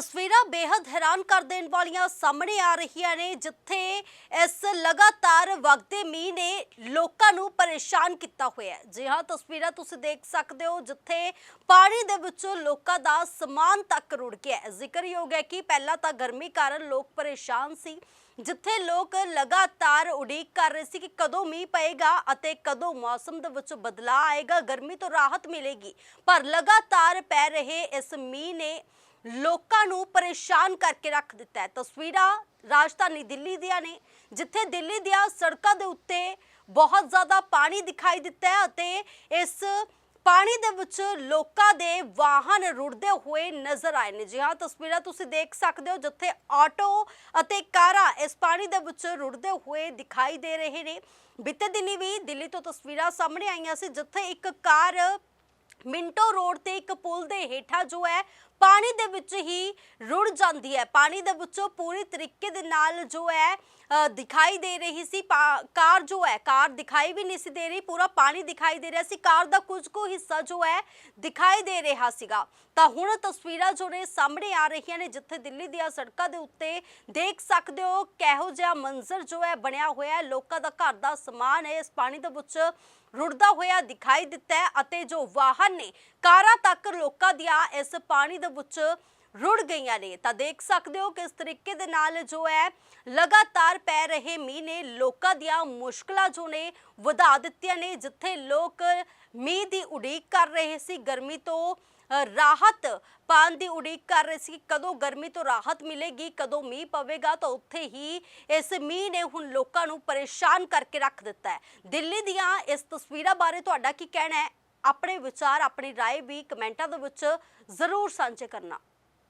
ਤਸਵੀਰਾਂ ਬੇहद ਹੈਰਾਨ ਕਰ ਦੇਣ ਵਾਲੀਆਂ ਸਾਹਮਣੇ ਆ ਰਹੀਆਂ ਨੇ, ਜਿੱਥੇ ਇਸ ਲਗਾਤਾਰ ਵਗਦੇ ਮੀਂਹ ਨੇ ਲੋਕਾਂ ਨੂੰ ਪਰੇਸ਼ਾਨ ਕੀਤਾ ਹੋਇਆ ਹੈ। ਜੀ ਹਾਂ, ਤਸਵੀਰਾਂ ਤੁਸੀਂ ਦੇਖ ਸਕਦੇ ਹੋ, ਜਿੱਥੇ ਪਾਣੀ ਦੇ ਵਿੱਚੋਂ ਲੋਕਾਂ ਦਾ ਸਮਾਨ ਤੱਕ ਰੁੜ ਗਿਆ ਹੈ। ਜ਼ਿਕਰਯੋਗ ਹੈ ਕਿ ਪਹਿਲਾਂ ਤਾਂ ਗਰਮੀ ਕਾਰਨ ਲੋਕ ਪਰੇਸ਼ਾਨ ਸੀ, ਜਿੱਥੇ ਲੋਕ ਲਗਾਤਾਰ ਉਡੀਕ ਕਰ ਰਹੇ ਸੀ ਕਿ ਕਦੋਂ ਮੀਂਹ ਪਏਗਾ ਅਤੇ ਕਦੋਂ ਮੌਸਮ ਦੇ ਵਿੱਚ ਬਦਲਾਅ ਆਏਗਾ, ਗਰਮੀ ਤੋਂ ਰਾਹਤ ਮਿਲੇਗੀ। ਪਰ ਲਗਾਤਾਰ ਪੈ ਰਹੇ ਇਸ ਮੀਂਹ ਨੇ ਲੋਕਾਂ ਨੂੰ ਪਰੇਸ਼ਾਨ ਕਰਕੇ ਰੱਖ ਦਿੱਤਾ ਹੈ। ਤਸਵੀਰਾਂ ਰਾਜਧਾਨੀ ਦਿੱਲੀ ਦੀਆਂ ਨੇ, ਜਿੱਥੇ ਦਿੱਲੀ ਦੀਆਂ ਸੜਕਾਂ ਦੇ ਉੱਤੇ ਬਹੁਤ ਜ਼ਿਆਦਾ ਪਾਣੀ ਦਿਖਾਈ ਦਿੱਤਾ ਹੈ ਅਤੇ ਇਸ ਪਾਣੀ ਦੇ ਵਿੱਚ ਲੋਕਾਂ ਦੇ ਵਾਹਨ ਰੁੜਦੇ ਹੋਏ ਨਜ਼ਰ ਆਏ ਨੇ। ਜੀ ਹਾਂ, ਤਸਵੀਰਾਂ ਤੁਸੀਂ ਦੇਖ ਸਕਦੇ ਹੋ, ਜਿੱਥੇ ਆਟੋ ਅਤੇ ਕਾਰਾਂ ਇਸ ਪਾਣੀ ਦੇ ਵਿੱਚ ਰੁੜਦੇ ਹੋਏ ਦਿਖਾਈ ਦੇ ਰਹੇ ਨੇ। ਬੀਤੇ ਦਿਨੀ ਵੀ ਦਿੱਲੀ ਤੋਂ ਤਸਵੀਰਾਂ ਸਾਹਮਣੇ ਆਈਆਂ ਸੀ, ਜਿੱਥੇ ਇੱਕ ਕਾਰ ਮਿੰਟੋ ਰੋਡ ਤੇ ਇੱਕ ਪੁਲ ਦੇ ਹੇਠਾਂ ਜੋ ਹੈ ਪਾਣੀ ਦੇ ਵਿੱਚ ਹੀ ਰੁੜ ਜਾਂਦੀ ਹੈ। ਪਾਣੀ ਦੇ ਵਿੱਚੋਂ ਪੂਰੀ ਤਰੀਕੇ ਦੇ ਨਾਲ ਜੋ ਹੈ ਦਿਖਾਈ ਦੇ ਰਹੀ ਸੀ। ਕਾਰ ਜੋ ਹੈ, ਕਾਰ ਦਿਖਾਈ ਵੀ ਨਹੀਂ ਸੀ ਦੇ ਰਹੀ, ਪੂਰਾ ਪਾਣੀ ਦਿਖਾਈ ਦੇ ਰਿਹਾ ਸੀ। ਕਾਰ ਦਾ ਕੁਝ ਕੁ ਹਿੱਸਾ ਜੋ ਹੈ, ਦਿਖਾਈ ਦੇ ਰਿਹਾ ਸੀਗਾ। ਤਾਂ ਹੁਣ ਤਸਵੀਰਾਂ ਜੋ ਨੇ ਸਾਹਮਣੇ ਆ ਰਹੀਆਂ ਨੇ, ਜਿੱਥੇ ਦਿੱਲੀ ਦੀਆਂ ਸੜਕਾਂ ਦੇ ਉੱਤੇ ਦੇਖ ਸਕਦੇ ਹੋ, ਕਿਹੋ ਜਿਹਾ ਮੰਜ਼ਰ ਜੋ ਹੈ ਬਣਿਆ ਹੋਇਆ ਹੈ। ਲੋਕਾਂ ਦਾ ਘਰ ਦਾ ਸਮਾਨ ਹੈ, ਇਸ ਪਾਣੀ ਦੇ ਵਿੱਚ ਰੁੜਦਾ ਹੋਇਆ ਦਿਖਾਈ ਦਿੱਤਾ ਹੈ ਅਤੇ ਜੋ ਵਾਹਨ ਨੇ, ਕਾਰਾਂ ਤੱਕ ਲੋਕਾਂ ਦੀਆਂ ਇਸ ਪਾਣੀ ਦੇ ਵਿੱਚ ਰੁੜ ਗਈਆਂ ਨੇ। ਤਾਂ ਦੇਖ ਸਕਦੇ ਹੋ ਕਿਸ ਤਰੀਕੇ ਦੇ ਨਾਲ ਜੋ ਹੈ, ਲਗਾਤਾਰ ਪੈ ਰਹੇ ਮੀਂਹ ਨੇ ਲੋਕਾਂ ਦੀਆਂ ਮੁਸ਼ਕਲਾਂ ਜੋ ਨੇ ਵਧਾ ਦਿੱਤੀਆਂ ਨੇ, ਜਿੱਥੇ ਲੋਕ ਮੀਂਹ ਦੀ ਉਡੀਕ ਕਰ ਰਹੇ ਸੀ। ਗਰਮੀ ਤੋਂ ਰਾਹਤ ਪਾਉਣ ਦੀ ਉਡੀਕ ਕਰ ਰਹੇ ਸੀ। ਕਦੋਂ ਗਰਮੀ ਤੋਂ ਰਾਹਤ ਮਿਲੇਗੀ, ਕਦੋਂ ਮੀਂਹ ਪਵੇਗਾ, ਤਾਂ ਉੱਥੇ ਹੀ ਇਸ ਮੀਂਹ ਨੇ ਹੁਣ ਲੋਕਾਂ ਨੂੰ ਪਰੇਸ਼ਾਨ ਕਰਕੇ ਰੱਖ ਦਿੱਤਾ ਹੈ। ਦਿੱਲੀ ਦੀਆਂ ਇਸ ਤਸਵੀਰਾਂ ਬਾਰੇ ਤੁਹਾਡਾ ਕੀ ਕਹਿਣਾ ਹੈ? ਆਪਣੇ ਵਿਚਾਰ ਆਪਣੀ رائے ਵੀ ਕਮੈਂਟਾਂ ਦੇ ਵਿੱਚ ਜ਼ਰੂਰ ਸਾਂਝੇ ਕਰਨਾ